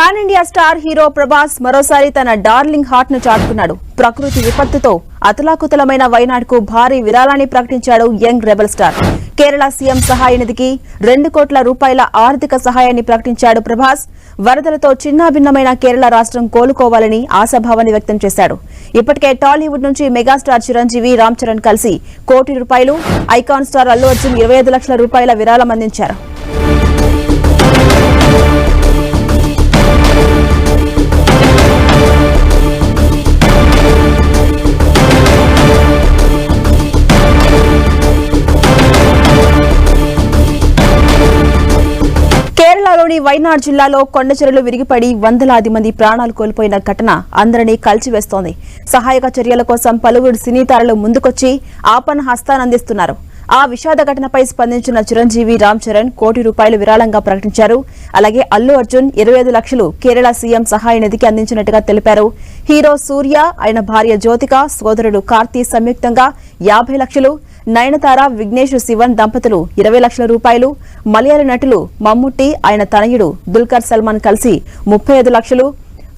Pan India star hero Prabhas మరోసారి తన darling హార్ట్ను చాటుకున్నాడు. ప్రకృతి విపత్తుతో అతలాకుతలమైన వైనాడ్కు భారీ విరాళాన్ని ప్రకటించాడు young rebel star. Kerala CM సహాయ నిధికి రెండు కోట్ల రూపాయల ఆర్థిక సహాయాన్ని ప్రకటించాడు ప్రభాస్. వరదలతో చిన్నాభిన్నమైన కేరళ రాష్ట్రం కోలుకోవాలని ఆశాభావాన్ని వ్యక్తం చేశాడు. ఇప్పటికే టాలీవుడ్ నుంచి మెగాస్టార్ చిరంజీవి రామ్ చరణ్ కలిసి కోటి రూపాయలు ఐకాన్ స్టార్ అల్లు అర్జున్ ఇరవై ఐదు లక్షల రూపాయల విరాళం అందించారు. కేరళలోని వైనాడ్ జిల్లాలో కొండచెరలు విరిగిపడి వందలాది మంది ప్రాణాలు కోల్పోయిన ఘటన అందరినీ కలిచివేస్తోంది. సహాయక చర్యల కోసం పలువురు సినీ తారలు ముందుకొచ్చి ఆపన్న హస్తానందిస్తున్నారు ఆ విషాద ఘటనపై స్పందించిన చిరంజీవి రామ్ చరణ్ కోటి రూపాయలు విరాళంగా ప్రకటించారు. అలాగే అల్లు అర్జున్ ఇరవై లక్షలు కేరళ సీఎం సహాయ నిధికి అందించినట్టుగా తెలిపారు. హీరో సూర్య ఆయన భార్య జ్యోతిక సోదరుడు కార్తీ సంయుక్తంగా యాభై లక్షలు నయనతార విఘ్నేష్ శివన్ దంపతులు ఇరవై లక్షల రూపాయలు మలయాళ నటులు మమ్ముట్టి ఆయన తనయుడు దుల్కర్ సల్మాన్ కలిసి ముప్పై ఐదు లక్షలు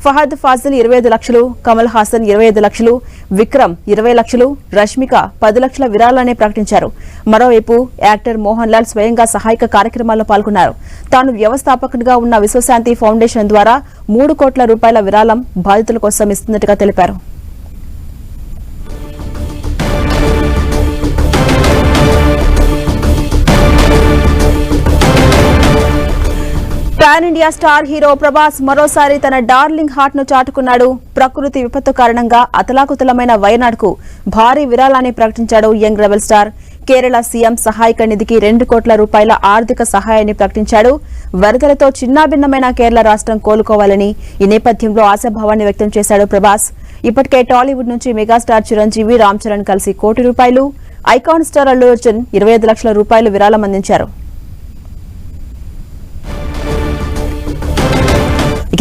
ఫహద్ ఫాజిల్ ఇరవై ఐదు లక్షలు కమల్ హాసన్ ఇరవై ఐదు లక్షలు విక్రమ్ ఇరవై లక్షలు రష్మిక పది లక్షల విరాళాన్ని ప్రకటించారు. మరోవైపు యాక్టర్ మోహన్ లాల్ స్వయంగా సహాయక కార్యక్రమాల్లో పాల్గొన్నారు. తాను వ్యవస్థాపకుడిగా ఉన్న విశ్వశాంతి ఫౌండేషన్ ద్వారా మూడు కోట్ల రూపాయల విరాళం బాధితుల కోసం ఇస్తున్నట్టుగా తెలిపారు. Pan India star hero Prabhas మరోసారి తన డార్లింగ్ హార్ట్ను చాటుకున్నాడు. ప్రకృతి విపత్తు కారణంగా అతలాకుతలమైన వయనాడ్కు భారీ విరాళాన్ని ప్రకటించాడు young rebel star. Kerala CM సహాయక నిధికి రెండు కోట్ల రూపాయల ఆర్థిక సహాయాన్ని ప్రకటించాడు. వరదలతో చిన్నాభిన్నమైన కేరళ రాష్ట్రం కోలుకోవాలని ఈ నేపథ్యంలో ఆశాభావాన్ని వ్యక్తం చేశాడు ప్రభాస్. ఇప్పటికే టాలీవుడ్ నుంచి మెగాస్టార్ చిరంజీవి రామ్ చరణ్ కలిసి కోటి రూపాయలు ఐకాన్ స్టార్ అల్లు అర్జున్ ఇరవై ఐదు లక్షల రూపాయలు విరాళం అందించారు.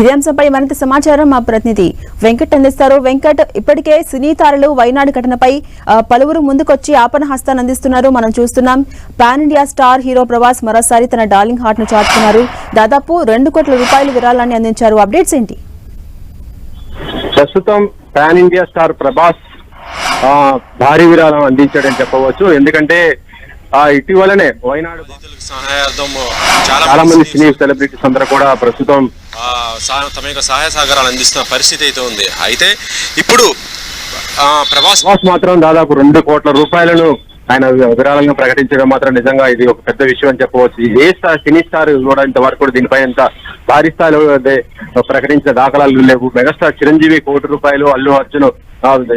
ఇదే అంశంపై మరింత సమాచారం మా ప్రతినిధి వెంకట్ అందిస్తారు. వెంకట్ ఇప్పటికే సినీ తారలు వైనాడు ఘటనపై పలువురు ముందుకొచ్చి ఆపణ హస్తాన్ని అందిస్తున్నారు. మనం చూస్తున్నాం pan India star hero Prabhas మరోసారి తన డార్లింగ్ హార్ట్ను చాటుకున్నారు. దాదాపు రెండు కోట్ల రూపాయల విరాళాన్ని అందించారు. అప్డేట్స్ ఏంటి? ప్రస్తుతం పాన్ ఇండియా స్టార్ ప్రభాస్ భారీ విరాళం అందించాడని చెప్పవచ్చు. ఎందుకంటే ఇటీవలనే వైనాడు సహాయార్థం చాలా మంది సినీ సెలబ్రిటీస్ అందరూ కూడా ప్రస్తుతం తమ యొక్క సహాయ సహకారాలు అందిస్తున్న పరిస్థితి అయితే ఉంది. అయితే ఇప్పుడు ఆ, ప్రభాస్ ప్రభాస్ మాత్రం దాదాపు రెండు కోట్ల రూపాయలను ఆయన విరాళంగా ప్రకటించడం మాత్రం నిజంగా ఇది ఒక పెద్ద విషయం అని చెప్పవచ్చు. ఏ స్టార్ సినీ స్టార్ కూడా ఇంతవరకు కూడా దీనిపై ఎంత భారీ స్థాయిలో ప్రకటించిన దాఖలాలు లేవు. మెగాస్టార్ చిరంజీవి కోటి రూపాయలు అల్లు అర్జున్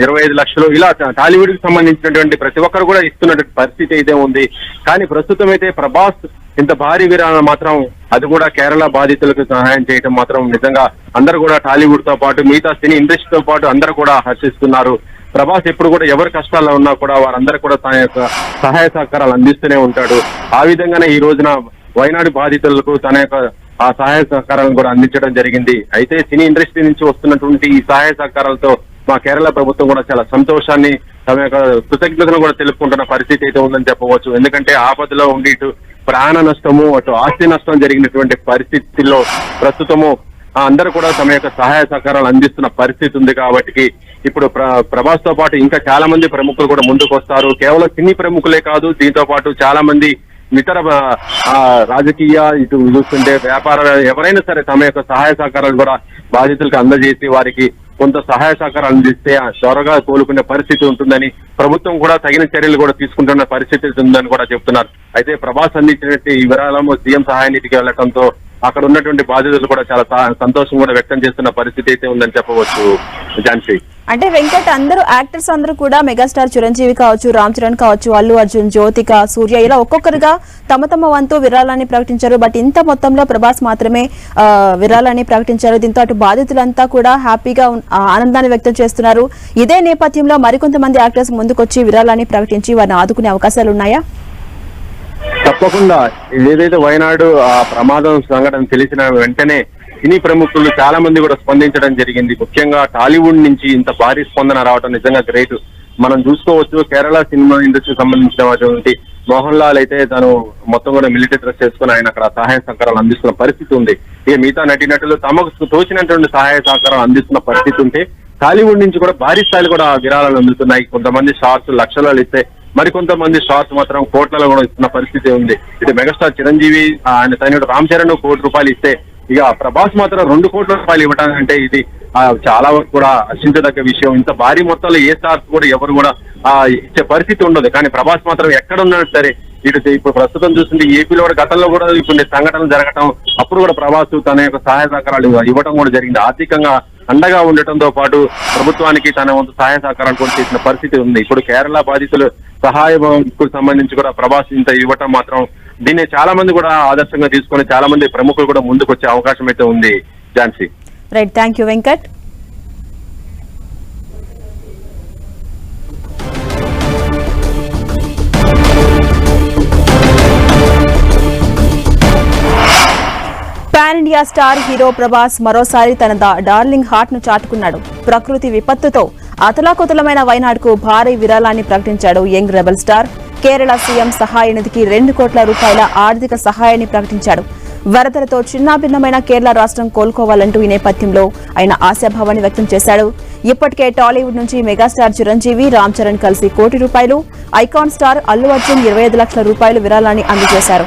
ఇరవై ఐదు లక్షలు. ఇలా టాలీవుడ్కి సంబంధించినటువంటి ప్రతి ఒక్కరు కూడా ఇస్తున్నటువంటి పరిస్థితి అయితే ఉంది. కానీ ప్రస్తుతం అయితే ప్రభాస్ ఇంత భారీ విరాళం మాత్రం అది కూడా కేరళ బాధితులకు సహాయం చేయడం మాత్రం నిజంగా అందరూ కూడా టాలీవుడ్తో పాటు మిగతా సినీ ఇండస్ట్రీతో పాటు అందరూ కూడా హర్షిస్తున్నారు. ప్రభాస్ ఎప్పుడు కూడా ఎవరి కష్టాల్లో ఉన్నా కూడా వారందరూ కూడా తన యొక్క సహాయ సహకారాలు అందిస్తూనే ఉంటాడు. ఆ విధంగానే ఈ రోజున వైనాడు బాధితులకు తన యొక్క ఆ సహాయ సహకారాలను కూడా అందించడం జరిగింది. అయితే సినీ ఇండస్ట్రీ నుంచి వస్తున్నటువంటి ఈ సహాయ సహకారాలతో మా కేరళ ప్రభుత్వం కూడా చాలా సంతోషాన్ని తమ యొక్క కృతజ్ఞతను కూడా తెలుపుకుంటున్న పరిస్థితి అయితే ఉందని చెప్పవచ్చు. ఎందుకంటే ఆపదలో ఉండి ఇటు ప్రాణ నష్టము అటు ఆస్తి నష్టం జరిగినటువంటి పరిస్థితుల్లో ప్రస్తుతము అందరూ కూడా తమ యొక్క సహాయ సహకారాలు అందిస్తున్న పరిస్థితి ఉంది కాబట్టి ఇప్పుడు ప్ర- ప్రభాస్తో పాటు ఇంకా చాలా మంది ప్రముఖులు కూడా ముందుకు వస్తారు కేవలం సినీ ప్రముఖులే కాదు దీంతో పాటు చాలా మంది ఇతర ఆ, రాజకీయ ఇటు చూస్తుంటే వ్యాపార ఎవరైనా సరే తమ యొక్క సహాయ సహకారాలు కూడా బాధితులకు అందజేసి వారికి కొంత సహాయ సహకారాలు అందిస్తే త్వరగా కోలుకునే పరిస్థితి ఉంటుందని ప్రభుత్వం కూడా తగిన చర్యలు కూడా తీసుకుంటున్న పరిస్థితి ఉందని కూడా చెప్తున్నారు. అయితే ప్రభాస్ అందించినట్టు ఈ విరాళం సీఎం సహాయ నిధికి వెళ్ళడంతో అక్కడ ఉన్నటువంటి బాధితులు కూడా చాలా సంతోషం కూడా వ్యక్తం చేస్తున్న పరిస్థితి అయితే ఉందని చెప్పవచ్చు. ఝాన్సీ అంటే వెంకట్ అందరూ యాక్టర్స్ అందరూ కూడా మెగాస్టార్ చిరంజీవి కావచ్చు రామ్ చరణ్ కావచ్చు అల్లు అర్జున్ జ్యోతిక సూర్య ఇలా ఒక్కొక్కరుగా తమ తమ వంతు విరాళాన్ని ప్రకటించారు. బట్ ఇంత మొత్తంలో ప్రభాస్ మాత్రమే ఆ, విరాళాన్ని ప్రకటించారు. దీంతో అటు బాధితులంతా కూడా హ్యాపీగా ఆనందాన్ని వ్యక్తం చేస్తున్నారు. ఇదే నేపథ్యంలో మరికొంతమంది యాక్టర్స్ ముందుకొచ్చి విరాళాన్ని ప్రకటించి వారిని ఆదుకునే అవకాశాలు ఉన్నాయా? తప్పకుండా. ఏదైతే వయనాడు ఆ ప్రమాదం సంఘటన తెలిసిన వెంటనే సినీ ప్రముఖులు చాలా మంది కూడా స్పందించడం జరిగింది. ముఖ్యంగా టాలీవుడ్ నుంచి ఇంత భారీ స్పందన రావడం నిజంగా గ్రేట్ మనం చూసుకోవచ్చు కేరళ సినిమా ఇండస్ట్రీకి సంబంధించినటువంటి మోహన్ లాల్ అయితే తను మొత్తం కూడా మిలిటరీ డ్రెస్ చేసుకుని ఆయన అక్కడ సహాయ సహకారాలు అందిస్తున్న పరిస్థితి ఉంది. ఇక మిగతా నటినటులు తమకు తోచినటువంటి సహాయ సహకారాలు అందిస్తున్న పరిస్థితి ఉంటే టాలీవుడ్ నుంచి కూడా భారీ స్థాయిలో కూడా విరాళాలు అందుతున్నాయి. కొంతమంది షార్ట్స్ లక్షలాలు ఇస్తే మరికొంతమంది షార్ట్స్ మాత్రం కోట్లలో కూడా ఇస్తున్న పరిస్థితి ఉంది. ఇటు మెగాస్టార్ చిరంజీవి ఆయన తనయుడు రామ్ చరణ్ కోటి రూపాయలు ఇస్తే ఇక ప్రభాస్ మాత్రం రెండు కోట్ల రూపాయలు ఇవ్వటానంటే ఇది చాలా వరకు కూడా హర్షించదగ్గ విషయం. ఇంత భారీ మొత్తంలో ఏ స్టార్స్ కూడా ఎవరు కూడా ఆ, ఇచ్చే పరిస్థితి ఉండదు. కానీ ప్రభాస్ మాత్రం ఎక్కడ ఉన్నాడు సరే ఇటు ఇప్పుడు ప్రస్తుతం చూస్తుంటే ఏపీలో కూడా గతంలో కూడా ఇప్పుడు సంఘటనలు జరగటం అప్పుడు కూడా ప్రభాస్ తన యొక్క సహాయ సహకారాలు ఇవ్వటం కూడా జరిగింది. ఆర్థికంగా అండగా ఉండటంతో పాటు ప్రభుత్వానికి తన వంతు సహాయ సహకారాలు కూడా చేసిన పరిస్థితి ఉంది. ఇప్పుడు కేరళ బాధితులు సహాయంకు సంబంధించి కూడా ప్రభాస్ ఇంత ఇవ్వటం మాత్రం దీన్ని చాలా మంది కూడా ఆదర్శంగా తీసుకొని చాలా మంది ప్రముఖులు కూడా ముందుకు వచ్చే అవకాశం అయితే ఉంది. Jhansi. Right thank you Venkat pan India star hero Prabhas మరోసారి తన డార్లింగ్ హార్ట్ను చాటుకున్నాడు. ప్రకృతి విపత్తుతో అతలాకుతలమైన వైనాడుకు భారీ విరాళాన్ని ప్రకటించాడు young rebel star Kerala CM సహాయ నిధికి రెండు కోట్ల రూపాయల ఆర్థిక సహాయాన్ని ప్రకటించాడు. వరదలతో చిన్నాభిన్నమైన కేరళ రాష్ట్రం కోలుకోవాలంటూ ఈ నేపథ్యంలో ఆయన ఆశాభావాన్ని వ్యక్తం చేశాడు. ఇప్పటికే టాలీవుడ్ నుంచి మెగాస్టార్ చిరంజీవి రామ్ చరణ్ కలిసి కోటి రూపాయలు ఐకాన్ స్టార్ అల్లు అర్జున్ ఇరవై ఐదు లక్షల రూపాయలు విరాళాన్ని అందజేశారు.